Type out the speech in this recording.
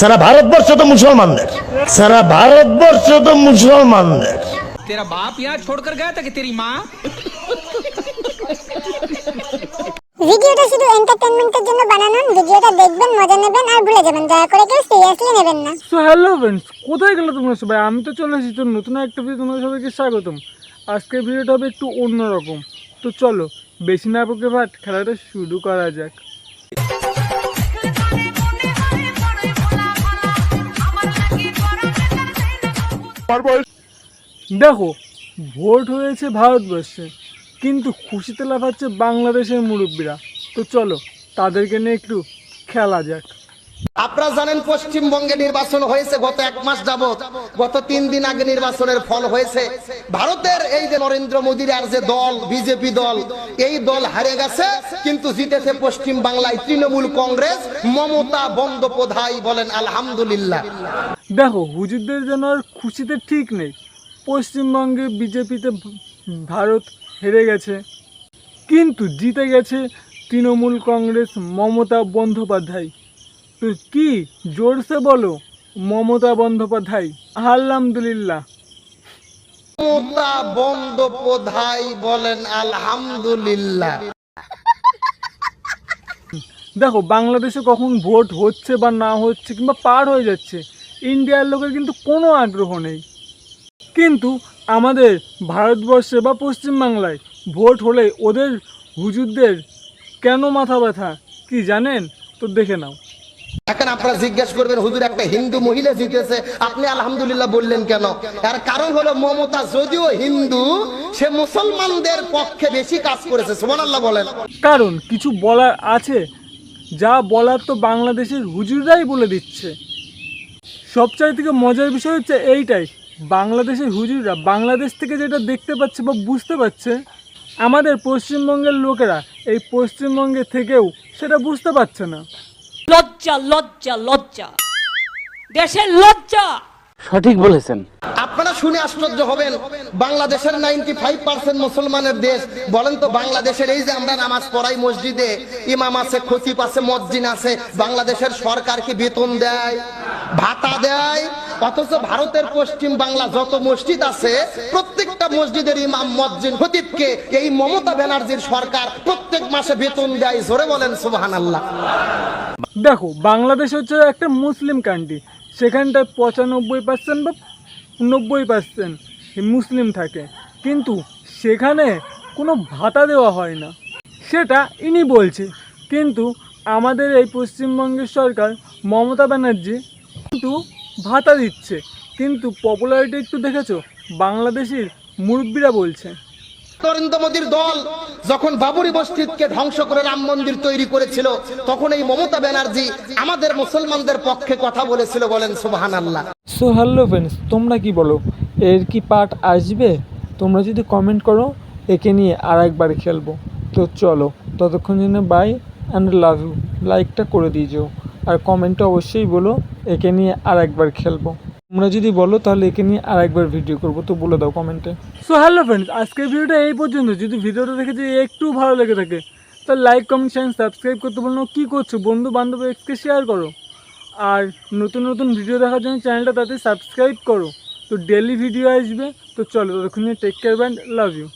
সারা ভারতবর্ষ তো মুসলমানদের সারা ভারতবর্ষ তো মুসলমানদের तेरा बाप यहाँ छोड़कर गया था कि तेरी माँ ভিডিওটা শুধু এন্টারটেনমেন্টের জন্য বানানো ভিডিওটা দেখবেন মজা নেবেন আর ভুলে যাবেন দয়া করে কেউ সিরিয়াসলি নেবেন না সো হ্যালো ফ্রেন্ডস কোথায় গেলো তোমরা সবাই আমি তো চলে এসেছি তো নতুন একটা ভিডিও তোমাদের সবাইকে স্বাগতম আজকের ভিডিওটা হবে একটু অন্যরকম তো চলো বেশি না বকে ভাট খেলাটা শুরু করা যাক দেখো, ভোট হয়েছে ভারতবর্ষে, কিন্তু খুশিতে লাফাচ্ছে বাংলাদেশের মুরব্বীরা। তো চলো, তাদেরকে নিয়ে একটু খেলা যাক। আপনারা জানেন পশ্চিমবঙ্গে নির্বাচন হয়েছে গত এক মাস যাবত গত তিন দিন আগে নির্বাচনের ফল হয়েছে। ভারতের এই যে নরেন্দ্র মোদীর আর যে দল, বিজেপি দল, এই দল হারে গেছে, কিন্তু জিতেছে পশ্চিম বাংলায় তৃণমূল কংগ্রেস, মমতা বন্দ্যোপাধ্যায় বলেন, আলহামদুলিল্লাহ। দেখো, হুজুরদের যেন আর খুশিতে ঠিক নেই। পশ্চিমবঙ্গে বিজেপিতে ভারত হেরে গেছে। কিন্তু জিতে গেছে তৃণমূল কংগ্রেস মমতা বন্দ্যোপাধ্যায়। কি জোরসে বলো মমতা বন্দ্যোপাধ্যায়? আলহামদুলিল্লাহ। মমতা বন্দ্যোপাধ্যায় বলেন আলহামদুলিল্লাহ। দেখো বাংলাদেশে কখন ভোট হচ্ছে বা না হচ্ছে কিংবা পার হয়ে যাচ্ছে ইন্ডিয়ার লোকের কিন্তু কোনো আগ্রহ নেই। কিন্তু আমাদের ভারতবর্ষে বা পশ্চিমবাংলায় ভোট হলে ওদের হুজুরদের কেন মাথা ব্যথা কি জানেন? তো দেখে নাও। এখন আপনারা জিজ্ঞেস করবেন, হুজুর, একটা হিন্দু মহিলা জিতেছে, আপনি আলহামদুলিল্লাহ বললেন কেন? তার কারণ হলো মমতা, যদিও হিন্দু, সে মুসলমানদের পক্ষে বেশি কাজ করেছে, সুবহানাল্লাহ বলেন। কারণ কিছু বলার আছে, যা বলার তো বাংলাদেশের হুজুররাই বলে দিচ্ছে। সবচাইতে থেকে মজার বিষয় হচ্ছে এইটাই, বাংলাদেশের হুজুররা, বাংলাদেশ থেকে যেটা দেখতে পাচ্ছে বা বুঝতে পারছে, আমাদের পশ্চিমবঙ্গের লোকেরা এই পশ্চিমবঙ্গে থেকেও সেটা বুঝতে পারছে না। লজ্জা লজ্জা লজ্জা। দেশের লজ্জা। সঠিক বলেছেন। আপনারা শুনে আশ্চর্য হবেন বাংলাদেশের নাইনটি ফাইভ পার্সেন্ট মুসলমানের দেশ বলেন তো বাংলাদেশের এই যে আমরা নামাজ পড়াই মসজিদে ইমাম আছে খতিব আছে মসজিদ আছে বাংলাদেশের সরকার কি বেতন দেয় ভাতা দেয় অথচ ভারতের পশ্চিম বাংলা যত মসজিদ আছে, প্রত্যেকটা মসজিদের ইমাম মসজিদ খতিবকে এই মমতা ব্যানার্জির সরকার প্রত্যেক মাসে বেতন দেয়, জোরে বলেন সুবহান আল্লাহ দেখো, বাংলাদেশ হচ্ছে একটা মুসলিম কান্ট্রি সেখানটায় পঁচানব্বই পার্সেন্ট বা নব্বই পার্সেন্ট মুসলিম থাকে। কিন্তু সেখানে কোনো ভাতা দেওয়া হয় না। সেটা ইনি বলছে। কিন্তু আমাদের এই পশ্চিমবঙ্গের সরকার মমতা ব্যানার্জি, কিন্তু ভাতা দিচ্ছে। কিন্তু পপুলারিটি একটু দেখেছ? বাংলাদেশের মুরব্বীরা বলছে। নরেন্দ্র মোদীর দল যখন বাবরি মসজিদকে ধ্বংস করে রাম মন্দির তৈরি করেছিল তখন এই মমতা ব্যানার্জি আমাদের মুসলমানদের পক্ষে কথা বলেছিল বলেন সুবহান আল্লাহ সো হ্যালো ফ্রেন্ডস তোমরা কি বলো? এর কি পার্ট আসবে? তোমরা যদি কমেন্ট করো একে নিয়ে আর একবার খেলব। তো চলো ততক্ষণ জন্য বাই অ্যান্ড লাভ ইউ লাইকটা করে দিয়ে যেও। আর কমেন্টে অবশ্যই বলো, একে নিয়ে আর একবার খেলব। তোমরা যদি বলো, তাহলে একে নিয়ে আর একবার ভিডিও করব, তো বলে দাও কমেন্টে সো হ্যালো ফ্রেন্ডস আজকের ভিডিওটা এই পর্যন্ত। যদি ভিডিওটা দেখে যদি একটু ভালো লেগে থাকে, তাহলে লাইক কমেন্ট শেয়ার সাবস্ক্রাইব করতে বলো কী করছ? বন্ধু বান্ধব এক্সকে শেয়ার করো। আর নতুন নতুন ভিডিও দেখার জন্য চ্যানেলটা তাতে সাবস্ক্রাইব করো। তো ডেলি ভিডিও আসবে। তো চলো, ততক্ষণ take care band love you